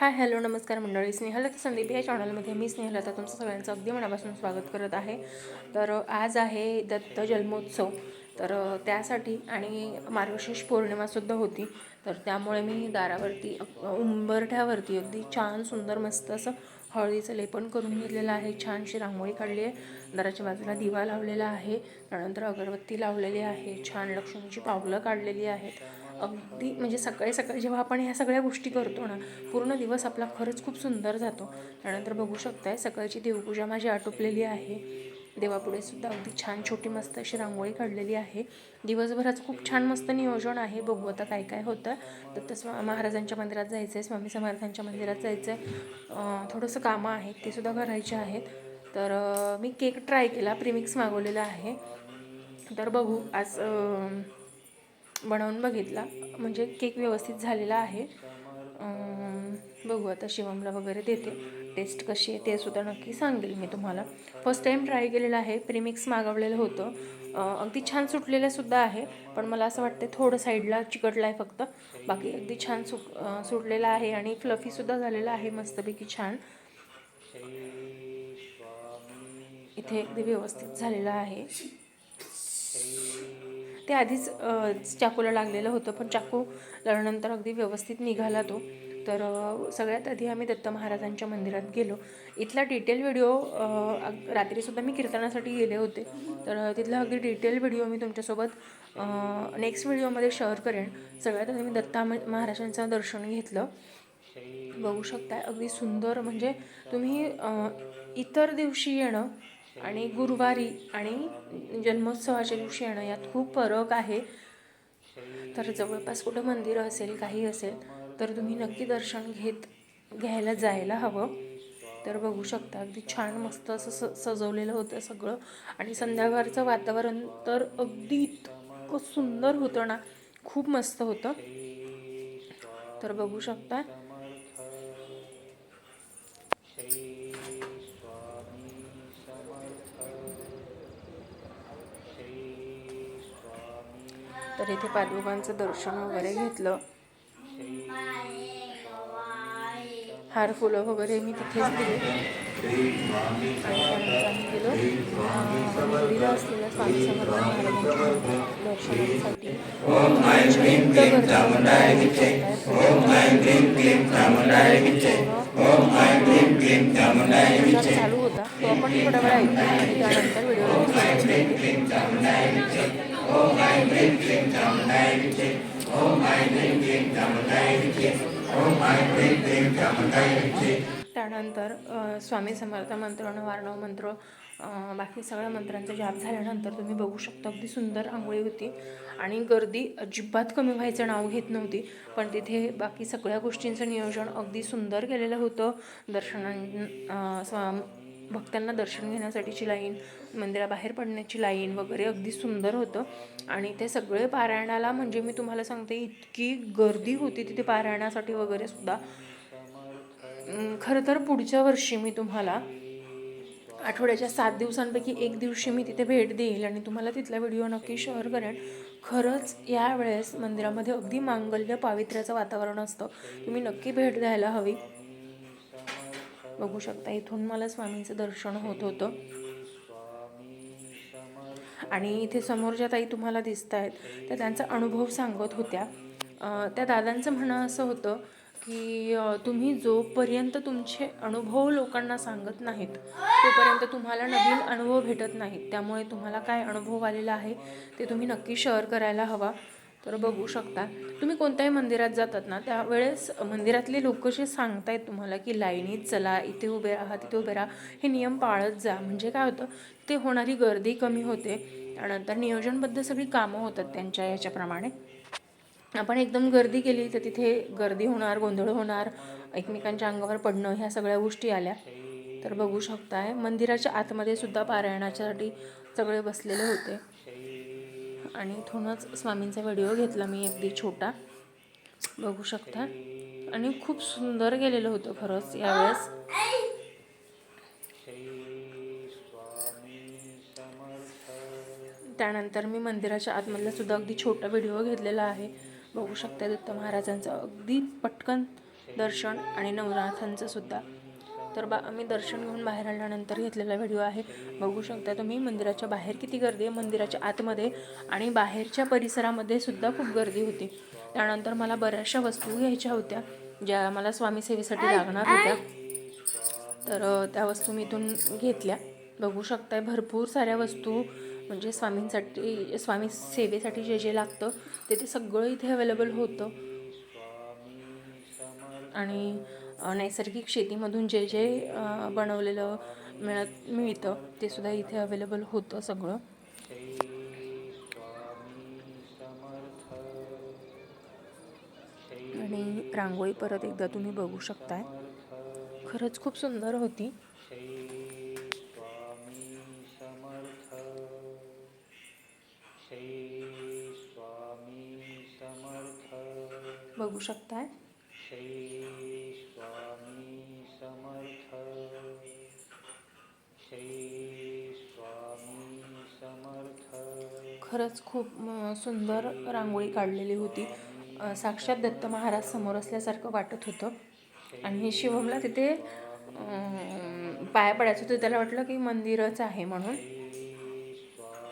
Hi hello नमस्कार मंडळी. स्नेहलता संदीप या चॅनलमध्ये मी स्नेहलता. तुमचं सगळ्यांचं अगदी मनापासून स्वागत करत आहे. तर आज आहे दत्त जन्मोत्सव. तर त्यासाठी आणि मार्गशीर्ष पौर्णिमासुद्धा होती. तर त्यामुळे मी दारावरती उंबरठ्यावरती अगदी छान सुंदर मस्त असं हळदीचं लेपन करून घेतलेलं आहे. छानशी रांगोळी काढली आहे. दाराच्या बाजूला दिवा लावलेला आहे. त्यानंतर अगरबत्ती लावलेली आहे. छान लक्ष्मीची पावलं काढलेली आहेत. अगदी म्हणजे सकाळी सकाळी जेव्हा आपण ह्या सगळ्या गोष्टी करतो ना पूर्ण दिवस आपला खरंच खूप सुंदर जातो. त्यानंतर बघू शकताय सकाळची देवपूजा माझी आटोपलेली आहे. देवापुढे सुद्धा अगदी छान छोटी मस्त अशी रांगोळी काढलेली आहे. दिवसभराचं खूप छान मस्त नियोजन आहे. बघू आता काय काय होतं. तर स्वा महाराजांच्या मंदिरात जायचं आहे स्वामी समर्थांच्या मंदिरात जायचं आहे थोडंसं कामं आहेत ते सुद्धा करायचे आहेत. तर मी केक ट्राय केला प्रीमिक्स मागवलेला आहे. तर बघू आज बनवून बघितला. म्हणजे केक व्यवस्थित झालेला आहे. बघू आता शिवमला वगैरे देते. टेस्ट कशी आहे ते सुद्धा नक्की सांगेल मी तुम्हाला. फर्स्ट टाईम ट्राय केलेलं आहे. प्रीमिक्स मागवलेलं होतं. अगदी छान सुटलेलं सुद्धा आहे. पण मला असं वाटतं थोडं साईडला चिकटलं आहे फक्त. बाकी अगदी छान सुक सुटलेलं आहे आणि फ्लफीसुद्धा झालेलं आहे. मस्तपैकी छान. इथे अगदी व्यवस्थित झालेलं आहे. ते आधीच चाकूला लागलेलं होतं पण चाकू लढल्यानंतर अगदी व्यवस्थित निघाला तो. तर सगळ्यात आधी आम्ही दत्त महाराजांच्या मंदिरात गेलो. इथला डिटेल व्हिडिओ रात्रीसुद्धा मी कीर्तनासाठी गेले होते. तर तिथला अगदी डिटेल व्हिडिओ मी तुमच्यासोबत नेक्स्ट व्हिडिओमध्ये शेअर करेन. सगळ्यात आधी मी दत्ता म- महाराजांचं दर्शन घेतलं. बघू शकता अगदी सुंदर. म्हणजे तुम्ही इतर दिवशी येणं आणि गुरुवारी आणि जन्मोत्सवाच्या दिवशी येणं यात खूप फरक आहे. तर जवळपास कुठं मंदिर असेल काही असेल तर तुम्ही नक्की दर्शन घेत घ्यायला जायला हवं. तर बघू शकता अगदी छान मस्त असं स सजवलेलं होतं सगळं. आणि संध्याकाळचं वातावरण तर अगदी इतकं सुंदर होतं ना खूप मस्त होतं. तर बघू शकता तर इथे पादुकांचं दर्शन वगैरे घेतलं. हार फुलं वगैरे मी तिथेच दिले. गेलो अं, असलेल्या स्वामी समर्थ महाराजांच्या दर्शनासाठी चालू होता तो आपण थोडा वेळ ऐकतो आणि त्यानंतर व्हिडिओ त्यानंतर स्वामी समर्थ मंत्र वारणव मंत्र बाकी सगळ्या मंत्रांचा जाप झाल्यानंतर तुम्ही बघू शकता अगदी सुंदर आंघोळी होती. आणि गर्दी अजिबात कमी व्हायचं नाव घेत नव्हती पण तिथे बाकी सगळ्या गोष्टींचं नियोजन अगदी सुंदर केलेलं होतं. दर्शनां स्वा भक्तांना दर्शन घेण्यासाठीची लाईन मंदिराबाहेर पडण्याची लाईन वगैरे अगदी सुंदर होतं. आणि ते सगळे पारायणाला म्हणजे मी तुम्हाला सांगते इतकी गर्दी होती तिथे पारायणासाठी वगैरे सुद्धा. खरं तर पुढच्या वर्षी मी तुम्हाला आठवड्याच्या सात दिवसांपैकी एक दिवशी मी तिथे भेट देईल आणि तुम्हाला तिथला व्हिडिओ नक्की शेअर करेन. खरंच यावेळेस मंदिरामध्ये अगदी मांगल्य पावित्र्याचं वातावरण असतं. तुम्ही नक्की भेट द्यायला हवी. बघू शकता इथून मला स्वामींचं दर्शन होत होतं. आणि इथे समोर ज्या ताई तुम्हाला दिसत आहेत त्या त्यांचा अनुभव सांगत होत्या. त्या दादांचं म्हणणं असं होतं की तुम्ही जोपर्यंत तुमचे अनुभव लोकांना सांगत नाहीत तोपर्यंत तुम्हाला नवीन अनुभव भेटत नाहीत. त्यामुळे तुम्हाला काय अनुभव आलेला आहे ते तुम्ही नक्की शेअर करायला हवा. तर बघू शकता. तुम्ही कोणत्याही मंदिरात जातात ना त्यावेळेस मंदिरातले लोक जे सांगतायत तुम्हाला की लाईनीत चला इथे उभे राहा तिथे उभे राहा हे नियम पाळत जा. म्हणजे काय होतं ते होणारी गर्दी कमी होते. त्यानंतर नियोजनबद्ध सगळी कामं होतात त्यांच्या याच्याप्रमाणे. आपण एकदम गर्दी केली तर तिथे गर्दी होणार गोंधळ होणार एकमेकांच्या अंगावर पडणं ह्या सगळ्या गोष्टी आल्या. तर बघू शकताय मंदिराच्या आतमध्ये सुद्धा पारायणाच्यासाठी सगळे बसलेले होते. आणि इथूनच स्वामींचा व्हिडिओ घेतला मी अगदी छोटा. बघू शकता. आणि खूप सुंदर गेलेलं होतं खरंच यावेळेस. त्यानंतर मी मंदिराच्या आतमधला सुद्धा अगदी छोटा व्हिडिओ घेतलेला आहे. बघू शकता दत्त महाराजांचं अगदी पटकन दर्शन आणि नवनाथांचं सुद्धा. तर बा मी दर्शन घेऊन बाहेर आल्यानंतर घेतलेला व्हिडिओ आहे. बघू शकता तुम्ही मंदिराच्या बाहेर किती गर्दी आहे मंदिराच्या आतमध्ये आणि बाहेरच्या परिसरामध्ये सुद्धा खूप गर्दी होती. त्यानंतर मला बऱ्याचशा वस्तू घ्यायच्या होत्या ज्या मला स्वामी सेवेसाठी लागणार होत्या. तर त्या वस्तू मी इथून घेतल्या. बघू शकताय भरपूर साऱ्या वस्तू म्हणजे स्वामींसाठी स्वामी सेवेसाठी जे जे लागतं ते ते सगळं इथे अवेलेबल होतं. आणि नैसर्गिक शेतीमधून जे जे बनवलेलं मिळत मिळतं ते सुद्धा इथे अवेलेबल होतं सगळं. आणि रांगोळी परत एकदा तुम्ही बघू शकताय. खरंच खूप सुंदर होती. बघू शकताय. खरंच खूप सुंदर रांगोळी काढलेली होती. साक्षात दत्त महाराज समोर असल्यासारखं वाटत होतं. आणि शिवमला तिथे पाया पडायचं होतं. त्याला वाटलं की मंदिरच आहे म्हणून.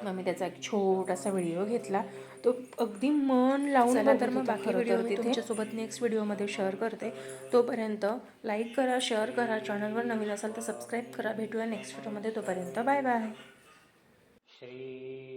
मग मी त्याचा एक छोटासा व्हिडिओ घेतला. तो अगदी मन लावून तर मग बाकी व्हिडिओ मी तुमच्यासोबत नेक्स्ट व्हिडिओमध्ये शेअर करते. तोपर्यंत लाईक करा शेअर करा. चॅनलवर नवीन असाल तर सबस्क्राईब करा. भेटूया नेक्स्ट व्हिडिओमध्ये तोपर्यंत बाय बाय श्री